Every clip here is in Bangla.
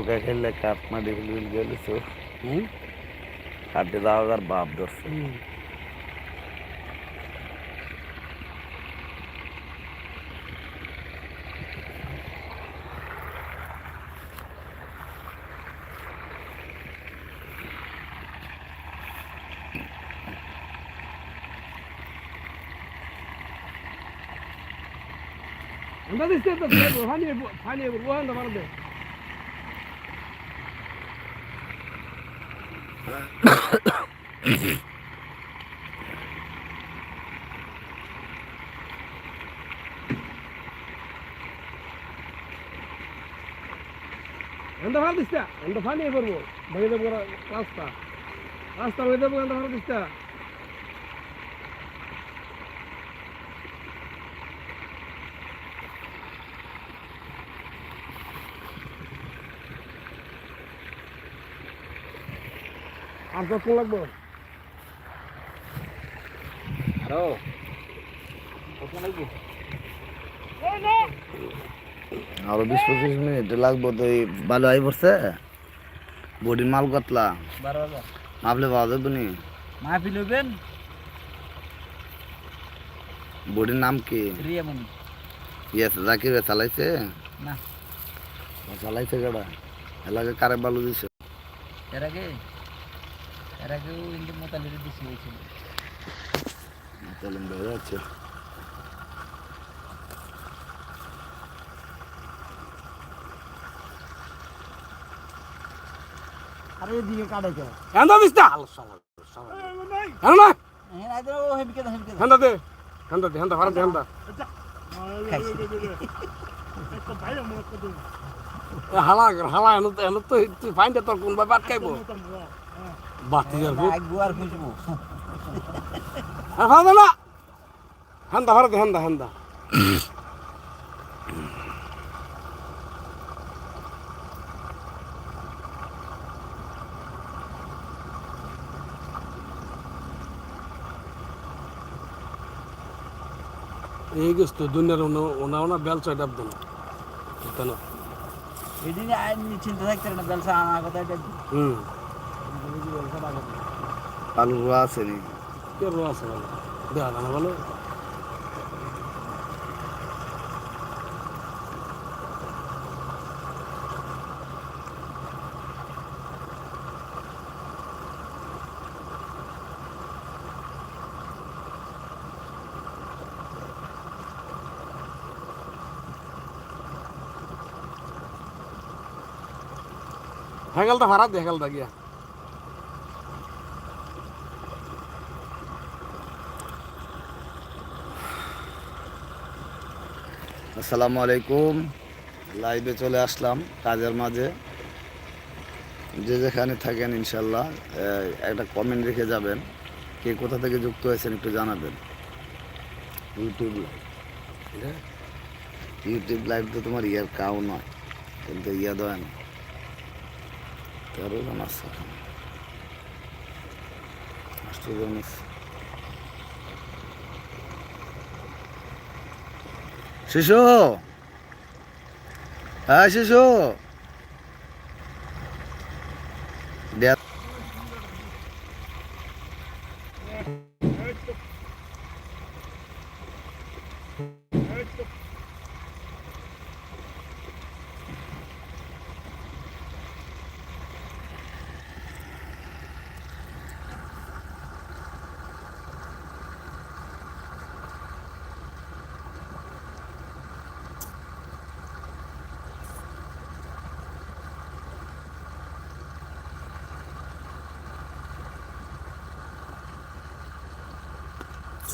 నౌక వెళ్ళే కట్న డిగ్రీలు గెలుసు అడ్డి దావగారు బాబు దొరుసు Ondan istedim. Hani hani bu, hani bu, bu anda vardı. ఎంత ఫాల్ తీస్తా ఎంత ఫాల్ చేయకూడదు బయట రాస్తా రాస్తా బయట ఎంత ఫాల్ తీస్తా আর কত লাগবো? আরও। কত লাগবে আরও বিশ পঁচিশ মিনিট লাগবো তো এই ভালো আই পড়ছে। বডির মাল কতলা? মাপলে পাওয়া যাবে নি? হইবেন বডির নাম কি? রিয়ামণি। ইয়েস জাকির চালাইছে? না। চালাইছে কেডা? এলাকা কারে বালু দিছে? এর আগে? এর আগেও কিন্তু মোতালের বেশি হয়েছিল। মোতালেম বেড়ে যাচ্ছে দে। হ্যাঁ দে হ্যাঁ দা হ্যাঁ, ভারত হ্যাঁ, হালা হালা এনো এনো তো ফাইন্ডে তোর কোন ব্যাপার আটকাইবো? বাতি আগ গুয়ার খুঁজবো। ভালো না। হেন্দা ভারত হেন্দা হেন্দা। এই গেছ তো দুনিয়ার ওনা ওনা ওনা বেল চাইড আপ দেন কেন এদিন চিন্তা থাকতে না বেলসা আমার কথা হুম। আলু রোয়া আছে নি কে রো আছে বলো দেখা না বলো হেগেলটা ভাড়া দে হেগেলটা গিয়া। আসসালামু আলাইকুম। লাইভে চলে আসলাম কাজের মাঝে। যে যেখানে থাকেন ইনশাল্লাহ একটা কমেন্ট রেখে যাবেন। কে কোথা থেকে যুক্ত হয়েছেন একটু জানাবেন। ইউটিউব লাইভ ইউটিউব লাইভ তো তোমার ইয়ার কাউ নয় কিন্তু ইয়া দেয় না। তেরো জন এখানে। আটশো জন আছে শিশু। হ্যাঁ শিশু। দেখ।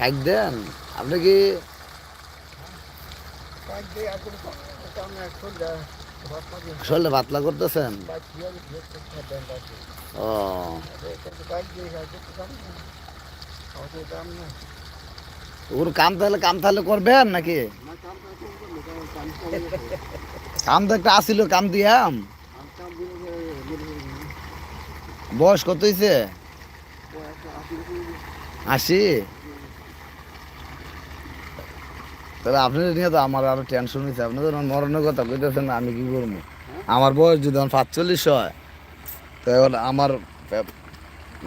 কাক দেন? আপনি কি শরীরে পাতলা করতেছেন? ও। ওর কাম তাহলে কাম তাহলে করবেন নাকি? কাম তো একটা আসিল কাম দিয়াম বয়স কত হয়েছে আশি? তাহলে আপনার নিয়ে তো আমার আরও টেনশন হয়েছে আপনি তো মরণের কথা কইতেছেন আমি কি করব? আমার বয়স যদি আমার পাঁচচল্লিশ হয় তো এবার আমার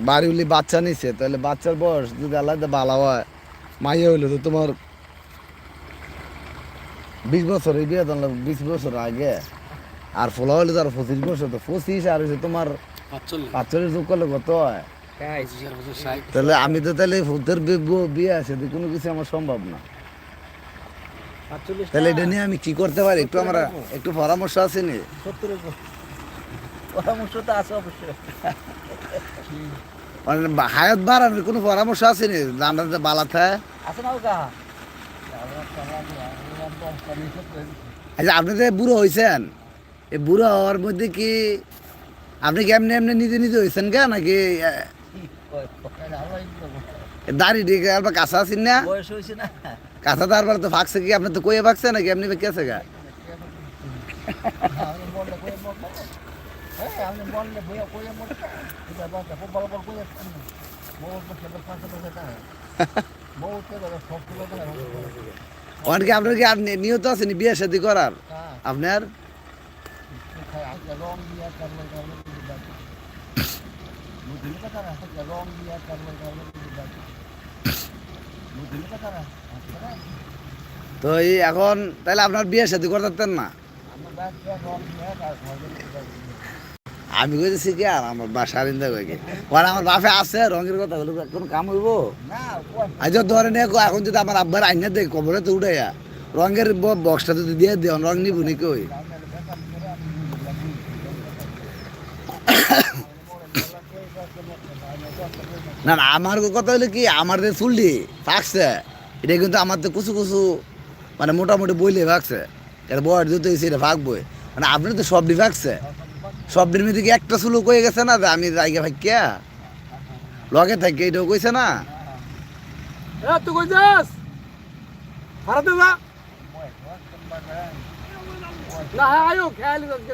বাড়ি উলি বাচ্চা নিছে তাহলে বাচ্চার বয়স যদি আল্লাহ ভালো হয় মাইয়া হইলে তো তোমার বিশ বছর এই বিয়ে তোমার বিশ বছর আগে। আর ফোলা হইলে তো আর পঁচিশ বছর তো পঁচিশ আর হচ্ছে তোমার পাঁচচল্লিশ যোগ করলে কত হয়? ষাট। তাহলে আমি তো তাহলে ভূতের বিয়ে আছে কোনো কিছু আমার সম্ভব না। তাহলে এটা নিয়ে আমি কি করতে পারি? একটু আমরা একটু পরামর্শ আছে নি? পরামর্শ তো আছে অবশ্যই। মানে হায়াত বাড়ানোর কোনো পরামর্শ আছে নি? আমরা যে বালা থাকে আছে না ওকা আচ্ছা আপনি যে বুড়ো হয়েছেন এই বুড়ো হওয়ার মধ্যে কি আপনি কি এমনি এমনি নিজে নিজে হয়েছেন কে নাকি দাড়ি আর কাঁচা আছেন না? বয়স হয়েছে না। কাঁচা তারপরে তো ফাঁকছে কি? আপনি তো কয়ে ফাঁকছে নাকি? এমনি কেছে গা। অনেকে আপনার কি আপনি নিয়ত আছেন বিয়ে শাদি করার? আপনার? রং তো এই এখন, তাহলে আপনার বিয়ে শাদি করতেন না? আমি কইতেছি কি, আর আমার বাসা আরিন্দা কি? ওর আমার বাপে আছে, রঙের কথা হলো কোন কাম হইব? আজ ধরে নিয়ে এখন যদি আমার আব্বার আইনা দেয়, কবরে তো উঠাইয়া, রঙের বক্সটা যদি দিয়ে দিও রং নিব নি কই? না না, আমার কথা হলো কি, আমার যে চুলটি থাকছে এটা কিন্তু আমার তো কুচু কুচু মানে মোটামুটি বইলে ভাগছে। এটা বয়স দিতে হয়েছে, এটা ভাগবই। মানে আপনি তো সবটি ভাগছে। সবটির মধ্যে কি একটা চুলো কয়ে গেছে না, যে আমি জায়গা ভাগ্যা? লগে থাকি, এটাও কইছে না? না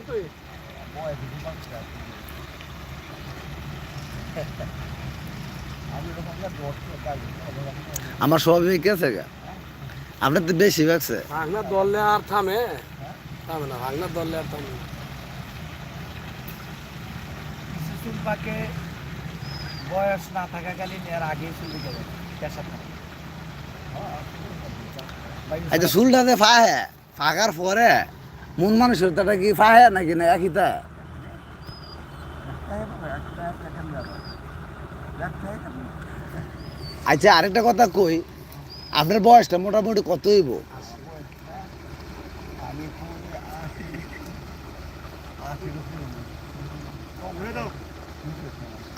তুই। আমার স্বাভাবিক আছে গা। আপনার তো বেশি ভাগছে ভাঙনা দললে আর থামে। থামে না ভাঙনা দললে আর থামে না। চুল পাকে বয়স না থাকাকালীন এর আগে চুল দিতে হবে পেশা থাকে আচ্ছা চুলটাতে ফাহে ফাঁকার পরে মন মানুষের তাটা কি ফাহে নাকি না একই তা? আচ্ছা আরেকটা কথা কই, আপনার বয়সটা মোটামুটি কত হইব?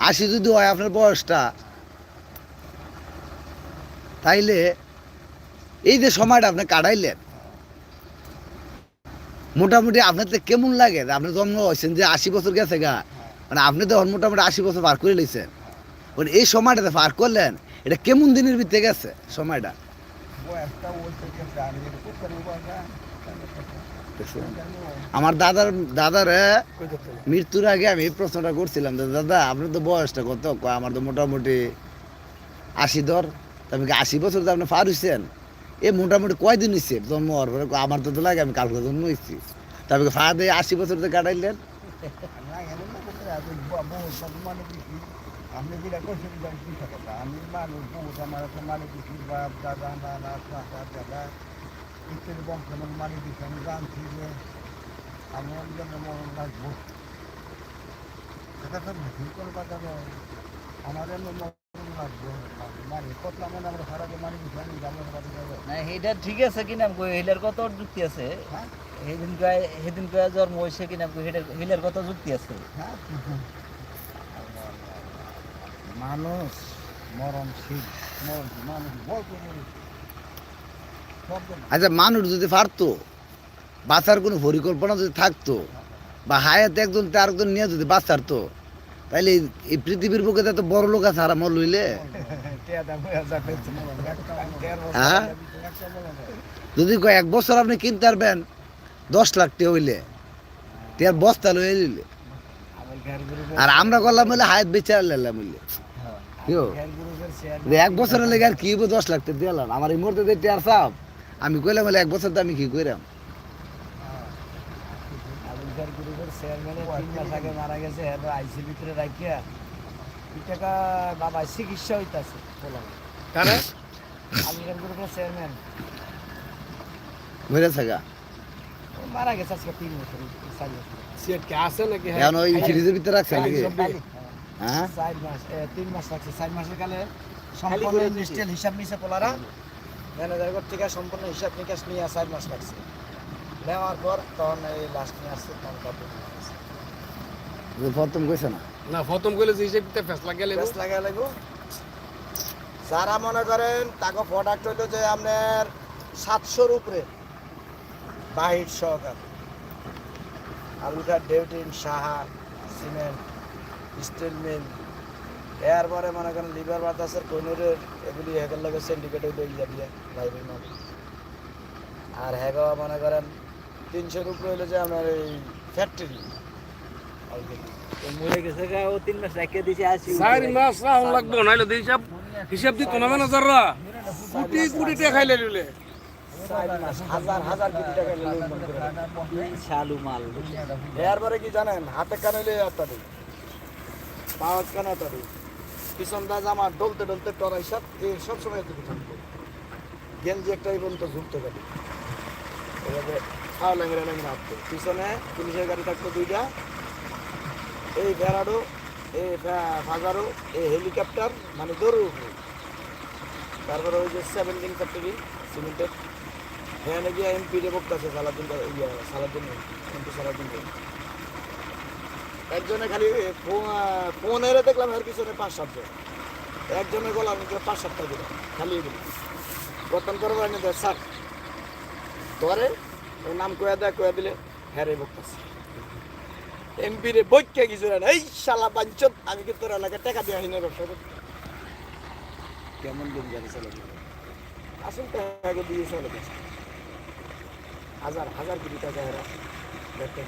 আশি যদি হয় আপনার বয়সটা, তাইলে এই যে সময়টা আপনি কাটাইলেন, মোটামুটি আপনার তো কেমন লাগে? আপনি জন্ম হয়েছেন যে আশি বছর গেছে গা মানে আপনি তো মোটামুটি আশি বছর পার করে লইছেন। মানে এই সময়টাতে পার করলেন এটা কেমন দিনের ভিতরে গেছে সময়টা? আমার দাদার দাদার। মৃত্যুর আগে আমি এই প্রশ্নটা করছিলাম দাদা আপনার তো বয়সটা কত? আমার তো মোটামুটি আশি ধর। তা আমি কি আশি বছর তো আপনি পার হয়েছেন এ মোটামুটি কয়দিন হয়েছে জন্ম হওয়ার পরে? আমার তো তো লাগে আমি কালকে জন্ম হয়েছি তা আমি ফা দিয়ে আশি বছর তো কাটাইলেন? আপনি যেটা করছেন কি কথা। আমি মানুষ বহুত আমার একটা মালিক দিচ্ছি বাপ দাদা নানা কাকা দাদা ইত্যাদি বংশ আমার মালিক দিচ্ছি আমি জানছি যে আমি জন্য মরণ লাগবো। এটা তো ভুল কথা নয়। আমার এমন লাগবো। মানে কত মানে আমরা সারা মালিক দিচ্ছি আমি জানলাম বাড়ি যাব। না এটা ঠিক আছে কি নাম কই হিলার কত যুক্তি আছে। হ্যাঁ। সেদিন কয় সেদিন কয় জন্ম হয়েছে কি নাম কই হিলার হিলার কত যুক্তি আছে। হ্যাঁ মানুষ মরণশীল। আচ্ছা মানুষ যদি পারতো, বাঁচার কোনো পরিকল্পনা যদি থাকতো, বা হায়াতে একজন তে আরেকজন নিয়ে যদি বাঁচার তো তাইলে এই- পৃথিবীর বুকে তো বড় লোক আছে, আর আমার লইলে হ্যাঁ? যদি এক বছর আপনি কিনতে পারবেন, দশ লাখ টাকা হইলে টিয়ার বস্তা লইয়ে নিলে আর আমরা করলাম বলে হায়াত বেচে লাম হইলে। এক বছরের লেগে আর কি দশ লাখ টাকা দিলাম আমার এই মুহূর্তে যে টিয়ার চাপ আমি কইলাম এক বছর তো আমি কি কইরাম? মারা গেছে আইসি ভিতরে রাখিয়া টাকা বাবা চিকিৎসা হইতাছে কারে? আমেরিকার গ্রুপের চেয়ারম্যান বুঝে থাকা। মারা গেছে আজকে তিন বছর চার বছর সিট কে আছে নাকি? এখন ওই ফ্রিজের ভিতরে রাখছে নাকি? হ্যাঁ? চার মাস তিন মাস লাগছে। চার মাসের কালে সম্পূর্ণ ডিজিটাল হিসাব নিছে পোলারা। ম্যানেজার থেকে সম্পূর্ণ হিসাব নিকাশ নিয়ে চার মাস লাগছে। নেওয়ার পর তখন এই লাস্ট নিয়ে আসছে তখন তারপর প্রথম কইছে না? না প্রথম কইলে যে হিসেবে লাগবো যারা মনে করেন তাকে প্রোডাক্ট হইল যে আপনার সাতশোর উপরে বাহির সহকার। আলুকার ডেউটিন সাহা সিমেন্ট স্টিল মিল। এরপরে মনে করেন লিভার বাতাসের এগুলি হেগের লগে সিন্ডিকেট মাল আর হেগা মনে করেন তিনশোর উপরে হইল যে আপনার এই ফ্যাক্টরি মরে গেছে গা ও তিন মাস রাখিয়ে দিছে আসি চার মাস রাহুল লাগবো নাইলে তো হিসাব হিসাব দিত না ম্যানেজাররা কোটি কোটি টাকা খাইলে হাজার হাজার কোটি টাকা। লেনদেন শালু মাল। এরপরে কি জানেন হাতে কানে লিয়ে একটা দিই। পাওয়ার কানে একটা দিই পিছন দা জামা ডলতে ডলতে টরাই সব এই সব সময় এতটুকু থাকব। গেঞ্জি একটা এই পর্যন্ত ঝুঁকতে পারি। এভাবে খাওয়া ল্যাংরা ল্যাংরা হাঁটতো পিছনে পুলিশের গাড়ি থাকতো দুইটা। এই ভেড়াডো এই ফা- ফাজারো এই হেলিকপ্টার মানে দৌড়ের উপরে। তারপরে ওই যে সেভেন্টিন ফ্যাক্টরি, সিমেন্টের। হ্যাঁ গিয়ে এমপি রে বক্তাছে সালাদিন ইয়া সালাদিন এমপি সালাদিন একজনে খালি ফোন এরে দেখলাম এর পিছনে পাঁচ সাতজন একজনের গলা আমি পাঁচ সাতটা দিলাম খালি এগুলো বর্তমান করে বানিয়ে দেয় স্যার ধরে ওর নাম কয়া দেয় কয়া দিলে হ্যাঁ রে বক্তাছে। এমপি রে বৈক্যা কিছু না এই শালা বাঞ্চত আমি কিন্তু তোর এলাকায় টাকা দিয়ে আহিনে ব্যবসা করতে কেমন দিন জানি চলে আসল টাকা দিয়ে চলে গেছে। হাজার হাজার কোটি টাকা এরা। ব্যবসা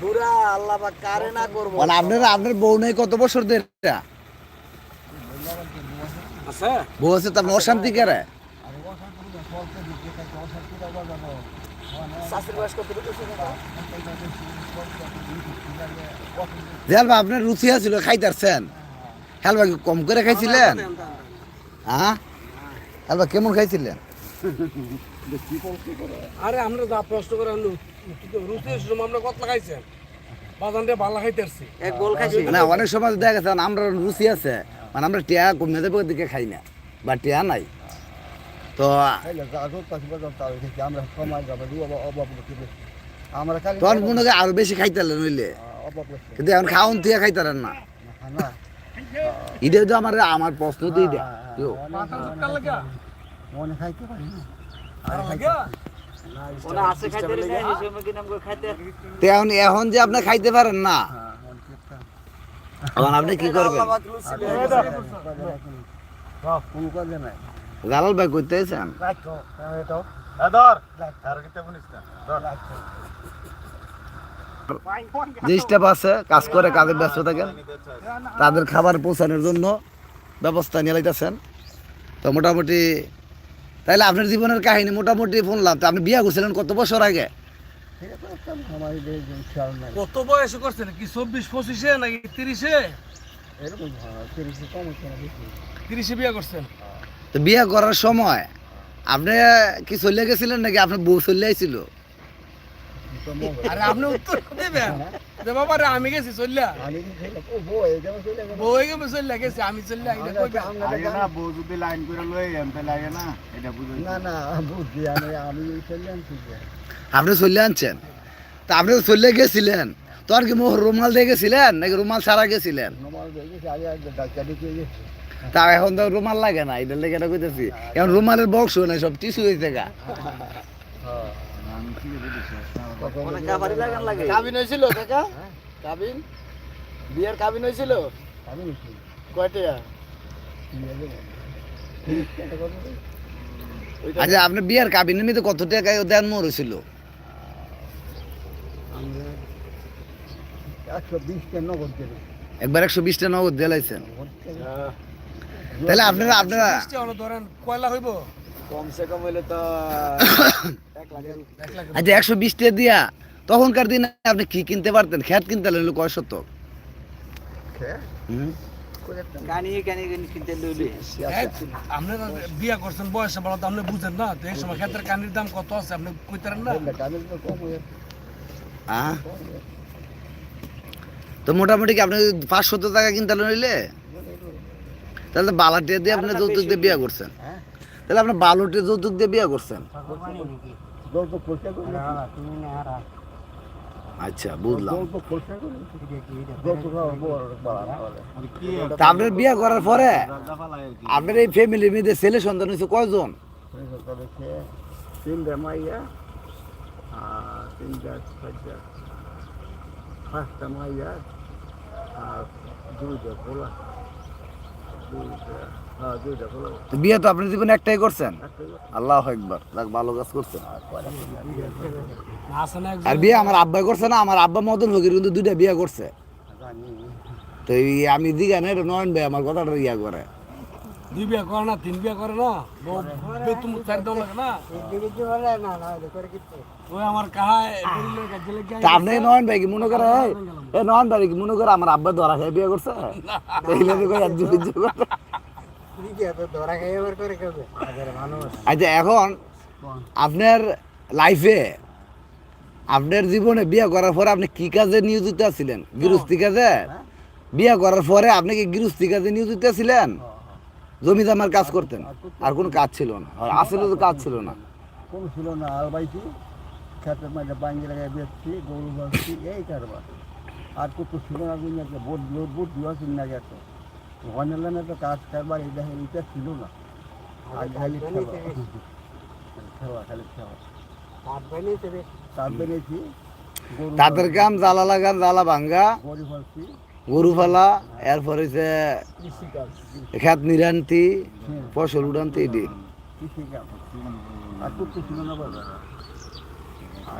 বুড়ো আল্লাহ বা কারে না করব। মানে আপনার আপনার বউ নেই কত বছর ধরে? আছে? বউ আছে তো আপনার অশান্তি কেরে। রুচি আছিল খাইতারছেন। হেলবা কি কম করে খাইছিলেন? হ্যাঁ? হেলবা কেমন খাইছিলেন? আরে আমরা যা প্রশ্ন করে রুচি আমরা কত লাগাইছেন বাজানটা ভালো খাইতেছি। এক গোল খাইছি। মানে অনেক সময় দেখা গেছে আমরা রুচি আছে মানে আমরা টিয়া কমে দিকে খাই না বা টিয়া নাই। তো আমরা আমরা তখন মনে হয় আরও বেশি খাইতালেন নইলে? কিন্তু এখন খাওন তুই খাইতারেন না। না এটা তো আমার আমার প্রশ্ন তো এটা মনে খাইতে পারি না? এখন এখন যে আপনি খাইতে পারেন না, এখন আপনি কি করবেন? গালাল ভাই করতে আছেন? যে স্টাফ আছে, কাজ করে, কাজে ব্যস্ত থাকেন, তাদের খাবার পৌঁছানোর জন্য ব্যবস্থা নিয়ে লাইতেছেন তো মোটামুটি তাইলে আপনার জীবনের কাহিনী মোটামুটি শুনলাম। তো আপনি বিয়ে করছিলেন কত বছর আগে? কত বয়সে করছেন? কি চব্বিশ পঁচিশে নাকি তিরিশে? তিরিশে বিয়ে করছেন। তো বিয়ে করার সময় আপনি কি চলে গেছিলেন নাকি আপনার বউ চলে আইছিল? আরে আপনি উত্তর দেবেন? যে বাবা রে আমি গেছি চললা। আমি কি খাইলাম ও বই এটা চলে গেল বই গেছে চললা গেছে আমি চললা এটা না বউ যদি লাইন করে লই এমতে লাগে না এটা বুঝি না না বুঝছি আমি আমি চললাম আপনি চলে আনছেন? তা আপনি তো চলে গেছিলেন। তোর কি মোহ রুমাল দিয়ে গেছিলেন নাকি রুমাল ছাড়া গেছিলেন? তা এখন তো রুমাল লাগে না এটা লেগে কইতেছি। এখন রুমালের বক্স নাই সব টিস্যু হয়েছে গা। লাগান কাবিন হয়েছিল কাকা কাবিন? বিয়ের কাবিন হয়েছিল? কয়টা? আচ্ছা আপনার বিয়ার কাবিন নিমিত্তে কত টাকা দেন মরেছিল আমরা একশো বিশটা নগদ দেবে। একবার একশো বিশটা নগদ দিলাইছেন। তাহলে আপনারা আপনারা ধরেন কয়লা হইব? কমসে কম হইলে তো আচ্ছা একশো বিশটা দিয়া তখনকার দিনে আপনি কি কিনতে পারতেন? খ্যাত কিনতে কয় লইলে আপনারা বিয়া করছেন বয়সে বলা আপনি বুঝেন না? তো এই সময় ক্ষেত্রে কানির দাম কত আছে? আপনি কইতারেন না? তো হয়ে মোটামুটি কি আপনি পাঁচশত টাকা কিনতে নিলে তাহলে বালাটিয়া দিয়ে আপনি যৌতুক দিয়ে বিয়া করছেন। হ্যাঁ তাহলে আপনি বালুটিয়া যৌতুক দিয়ে বিয়া করছেন। যৌতুক পরিষ্কার করি আচ্ছা বুঝলাম। বাড়া না হলে। তা আপনার বিয়া করার পরে আপনার এই ফ্যামিলির মধ্যে ছেলে সন্তান হয়েছে কয়জন? তিনটা মাইয়া আর তিনটা চারটা। পাঁচটা মাইয়া আর দুইটা পোলা। দুইটা বিয়ে তো আপনার জীবনে একটাই করছেন? আল্লাহ একবার যাক ভালো কাজ করছেন। আর বিয়ে আমার আব্বা করছে না আমার আব্বা মদন ফকির কিন্তু দুইটা বিয়ে করছে। তো আমি দিঘা না এটা নয়ন ভাই আমার কথাটা ইয়া করে। দুই বিয়া করে না তিন বিয়া করে না? বউ চার দাম লাগে না? ওই আমার কাহায় আপনি নয়ন ভাই কি মনে করে নয়ন ভাই কি মনে করে আমার আব্বা ধরা খেয়ে বিয়ে করছে? তাইলে তো একজন ইজ্জত করে। আচ্ছা এখন আপনার লাইফে আপনার জীবনে বিয়ে করার পরে আপনি কি কাজে নিয়োজিত ছিলেন গৃহস্থী কাজে? বিয়ে করার পরে আপনি কি গৃহস্থী কাজে নিয়োজিত ছিলেন জমি জামার কাজ করতেন? আর কোনো কাজ ছিল না। আসলে তো কাজ ছিল না। কোনো ছিল না, আর বাইছি খেতের মাঝে বাঙ্গি লাগাই বেচছি, গরু বাঁচছি, এই কারবার। আর কত ছিল না বোট বোট দিও ছিল না গেছে অনলাইনে তো কাজ কারবার এই দেখেন এটা ছিল না। খালি খালি তার তাদের কাম জ্বালা লাগান জ্বালা ভাঙ্গা। গরু ফালা এরপর হচ্ছে খেত নিরান্তি ফসল উড়ান্তি এটি।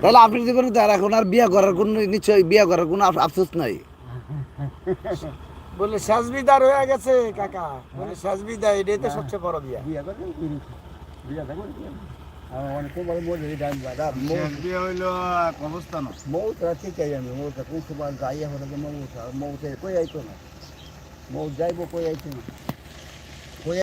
তাহলে আপনি জীবনে তো আর এখন আর বিয়ে করার কোনো নিশ্চয়ই বিয়ে করার কোনো আফসোস নাই। বলে সাজবিদার হয়ে গেছে কাকা। বলে সাজবিদা এটাই তো সবচেয়ে বড় বিয়া। বিয়া করে বিয়া আমার অনেক বড় মরে ডান বাদা বিয়া হইল অবস্থান মৌত রাতে চাই আমি? মৌত কোন সময় যাই হলে মৌত মৌতে কই আইতো না? মৌ যাইব কই আইতো না?